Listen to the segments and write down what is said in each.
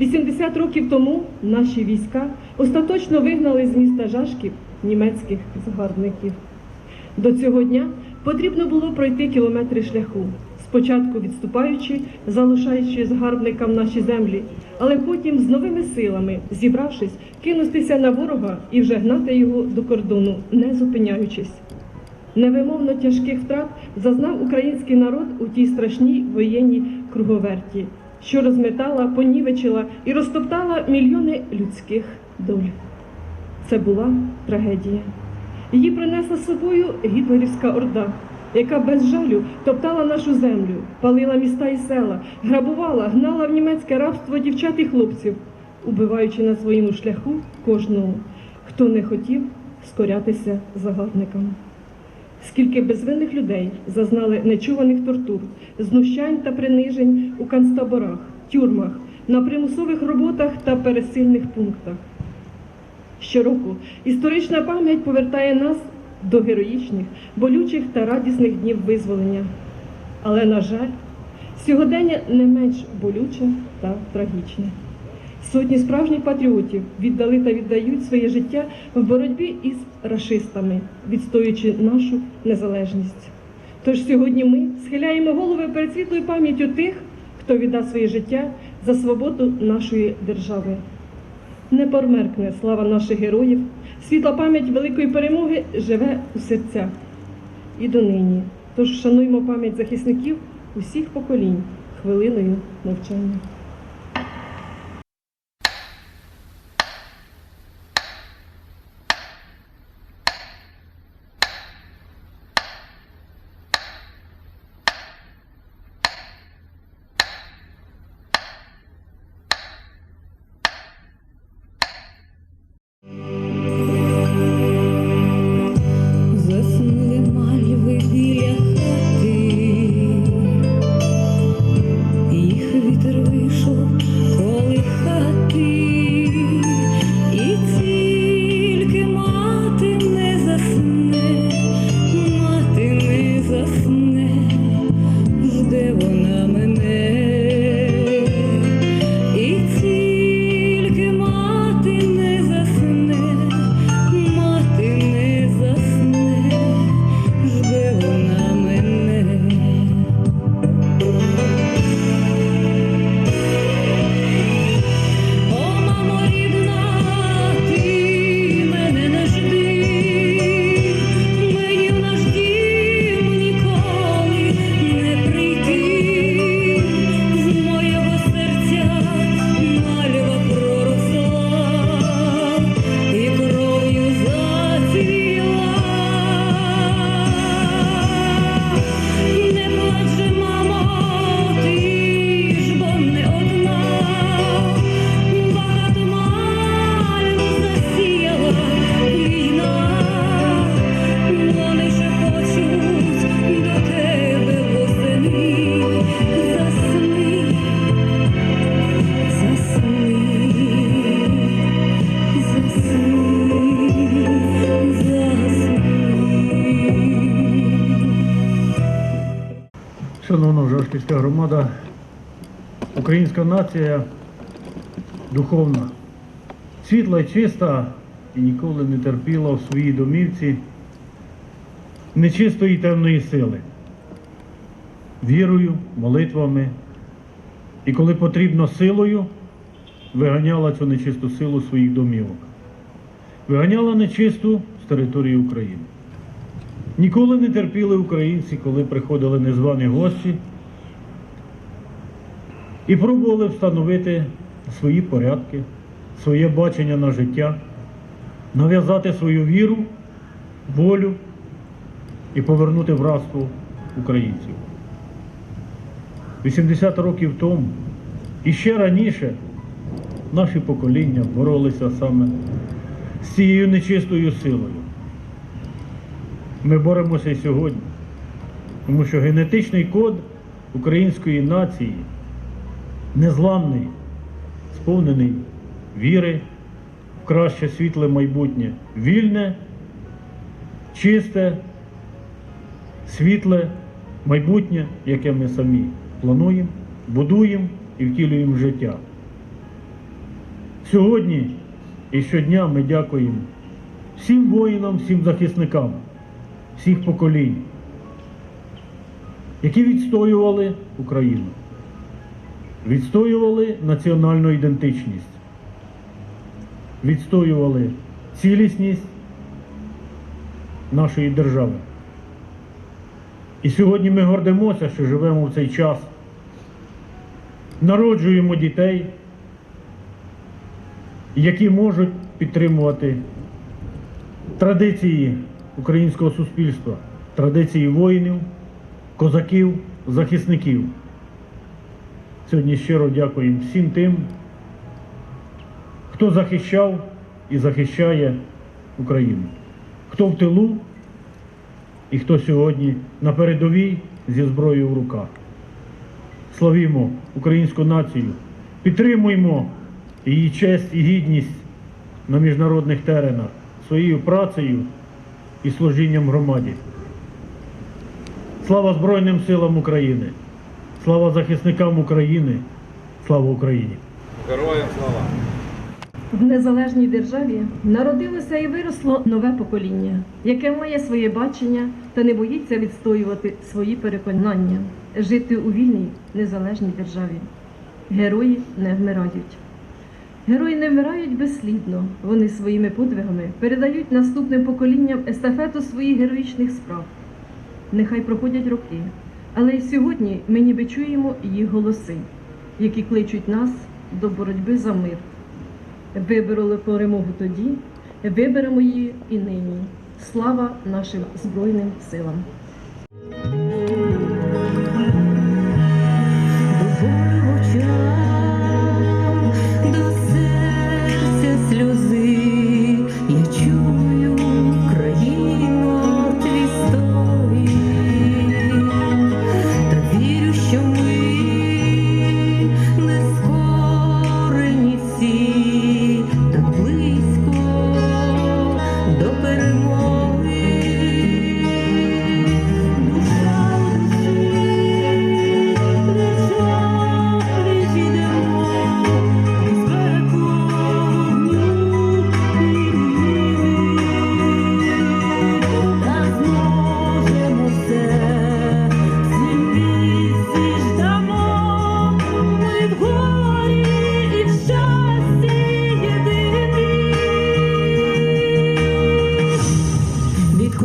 80 років тому наші війська остаточно вигнали з міста Жашків німецьких загарбників. До цього дня потрібно було пройти кілометри шляху, спочатку відступаючи, залишаючи загарбникам наші землі, але потім з новими силами, зібравшись, кинутися на ворога і вже гнати його до кордону, не зупиняючись. Невимовно тяжких втрат зазнав український народ у тій страшній воєнній круговерті, що розметала, понівечила і розтоптала мільйони людських доль. Це була трагедія. Її принесла з собою гітлерівська орда, яка без жалю топтала нашу землю, палила міста і села, грабувала, гнала в німецьке рабство дівчат і хлопців, убиваючи на своєму шляху кожного, хто не хотів скорятися загарбникам. Скільки безвинних людей зазнали нечуваних тортур, знущань та принижень у канцтаборах, тюрмах, на примусових роботах та пересильних пунктах. Щороку історична пам'ять повертає нас до героїчних, болючих та радісних днів визволення. Але, на жаль, сьогодення не менш болюче та трагічне. Сотні справжніх патріотів віддали та віддають своє життя в боротьбі із рашистами, відстоюючи нашу незалежність. Тож сьогодні ми схиляємо голови перед світлою пам'яттю тих, хто віддав своє життя за свободу нашої держави. Не померкне слава наших героїв, світла пам'ять великої перемоги живе у серцях і донині. Тож шануємо пам'ять захисників усіх поколінь хвилиною мовчання. Шановна громада, українська нація духовна, світла і чиста і ніколи не терпіла в своїй домівці нечистої темної сили. Вірою, молитвами і коли потрібно силою, виганяла цю нечисту силу своїх домівок. Виганяла нечисту з території України. Ніколи не терпіли українці, коли приходили незвані гості і пробували встановити свої порядки, своє бачення на життя, нав'язати свою віру, волю і повернути в рабство українців. 80 років тому і ще раніше наші покоління боролися саме з цією нечистою силою. Ми боремося і сьогодні, тому що генетичний код української нації незламний, сповнений віри в краще світле майбутнє, вільне, чисте, світле майбутнє, яке ми самі плануємо, будуємо і втілюємо в життя. Сьогодні і щодня ми дякуємо всім воїнам, всім захисникам, всіх поколінь, які відстоювали Україну, відстоювали національну ідентичність, відстоювали цілісність нашої держави. І сьогодні ми гордимося, що живемо в цей час, народжуємо дітей, які можуть підтримувати традиції українського суспільства, традиції воїнів, козаків, захисників. Сьогодні щиро дякуємо всім тим, хто захищав і захищає Україну, хто в тилу і хто сьогодні на передовій зі зброєю в руках. Славімо українську націю, підтримуємо її честь і гідність на міжнародних теренах своєю працею і служінням громаді. Слава Збройним силам України! Слава захисникам України! Слава Україні! Героям слава! В незалежній державі народилося і виросло нове покоління, яке має своє бачення та не боїться відстоювати свої переконання, жити у вільній незалежній державі. Герої не вмирають. Герої не вмирають безслідно. Вони своїми подвигами передають наступним поколінням естафету своїх героїчних справ. Нехай проходять роки, але й сьогодні ми ніби чуємо їх голоси, які кличуть нас до боротьби за мир. Вибороли перемогу тоді, виберемо її і нині. Слава нашим Збройним силам!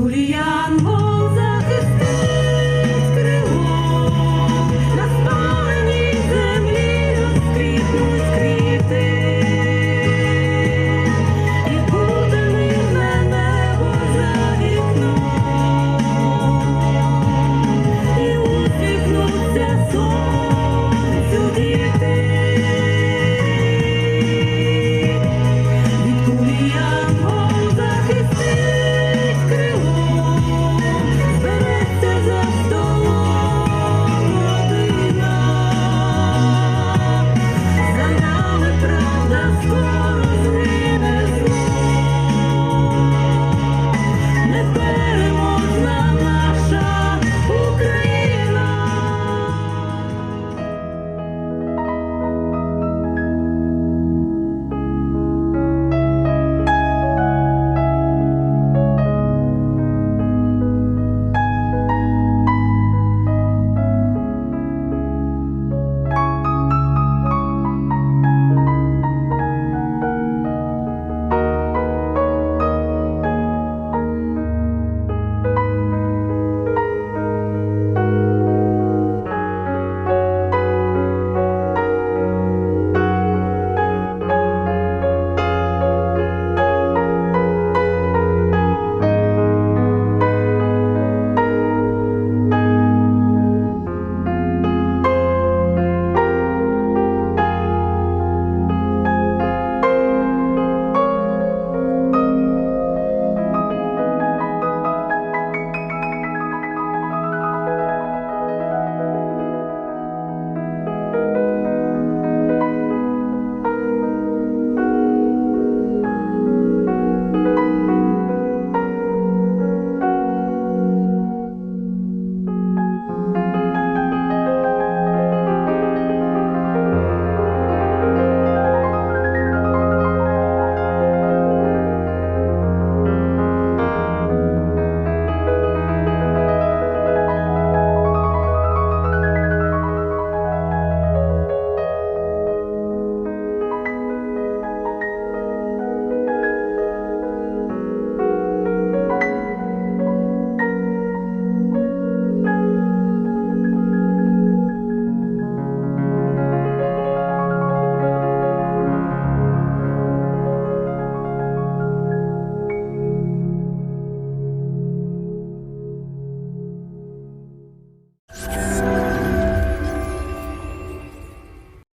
Kulian